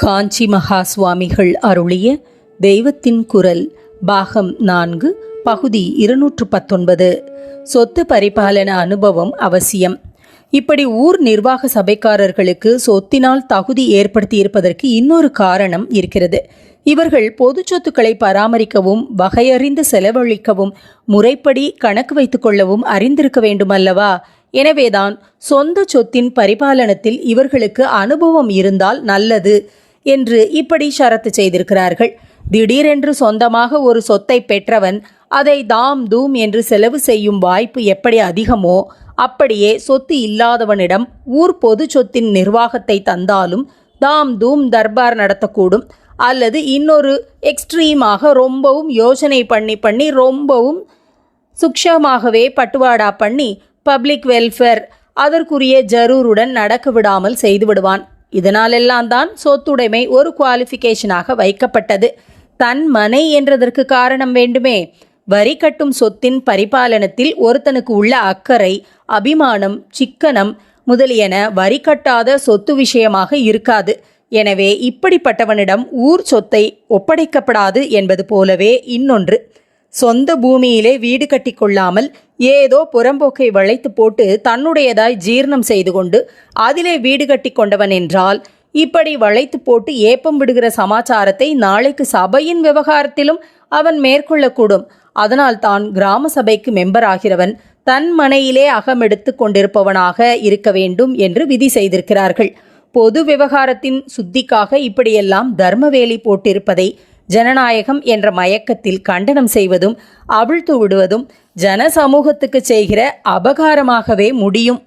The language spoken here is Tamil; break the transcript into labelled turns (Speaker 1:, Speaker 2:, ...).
Speaker 1: காஞ்சி மகா சுவாமிகள் அருளிய தெய்வத்தின் குரல் பாகம் நான்கு பகுதி இருநூற்று பத்தொன்பது சொத்து பரிபாலன அனுபவம் அவசியம். இப்படி ஊர் நிர்வாக சபைக்காரர்களுக்கு சொத்தினால் தகுதி ஏற்படுத்தி இருப்பதற்கு இன்னொரு காரணம் இருக்கிறது. இவர்கள் பொது சொத்துக்களை பராமரிக்கவும் வகையறிந்து செலவழிக்கவும் முறைப்படி கணக்கு வைத்துக்கொள்ளவும் அறிந்திருக்க வேண்டுமல்லவா? எனவேதான் சொந்த சொத்தின் பரிபாலனத்தில் இவர்களுக்கு அனுபவம் இருந்தால் நல்லது. என்று இப்படி ஷரத்து செய்திருக்கிறார்கள். திடீரென்று சொந்தமாக ஒரு சொத்தை பெற்றவன் அதை தாம் தூம் என்று செலவு செய்யும் வாய்ப்பு எப்படி அதிகமோ அப்படியே சொத்து இல்லாதவனிடம் ஊர் பொது சொத்தின் நிர்வாகத்தை தந்தாலும் தாம் தூம் தர்பார் நடத்தக்கூடும். அல்லது இன்னொரு எக்ஸ்ட்ரீமாக ரொம்பவும் யோசனை பண்ணி பண்ணி ரொம்பவும் சுக்ஷமாகவே பட்டுவாடா பண்ணி பப்ளிக் வெல்ஃபேர் அதற்குரிய ஜரூருடன் நடக்க விடாமல் செய்து விடுவான். இதனாலெல்லாம் தான் சொத்துடைமை ஒரு குவாலிஃபிகேஷனாக வைக்கப்பட்டது. தன் மனை என்றதற்கு காரணம் வேண்டுமே. வரி கட்டும் சொத்தின் பரிபாலனத்தில் ஒருத்தனுக்கு உள்ள அக்கறை அபிமானம் சிக்கனம் முதலியன வரி கட்டாத சொத்து விஷயமாக இருக்காது. எனவே இப்படிப்பட்டவனிடம் ஊர் சொத்தை ஒப்படைக்கப்படாது என்பது போலவே இன்னொன்று. சொந்த பூமியிலே வீடு கட்டி கொள்ளாமல் ஏதோ புறம்போக்கை வளைத்து போட்டு தன்னுடையதாய் ஜீர்ணம் செய்து கொண்டு அதிலே வீடு கட்டி கொண்டவன் என்றால் இப்படி வளைத்து போட்டு ஏப்பம் விடுகிற சமாச்சாரத்தை நாளைக்கு சபையின் விவகாரத்திலும் அவன் மேற்கொள்ளக்கூடும். அதனால் தான் கிராம சபைக்கு மெம்பர் ஆகிறவன் தன் மனையிலே அகமெடுத்து கொண்டிருப்பவனாக இருக்க வேண்டும் என்று விதி செய்திருக்கிறார்கள். பொது விவகாரத்தின் சுத்திக்காக இப்படியெல்லாம் தர்மவேலி போட்டிருப்பதை ஜனநாயகம் என்ற மயக்கத்தில் கண்டனம் செய்வதும் அவிழ்த்து விடுவதும் ஜன சமூகத்துக்கு செய்கிற அபகாரமாகவே முடியும்.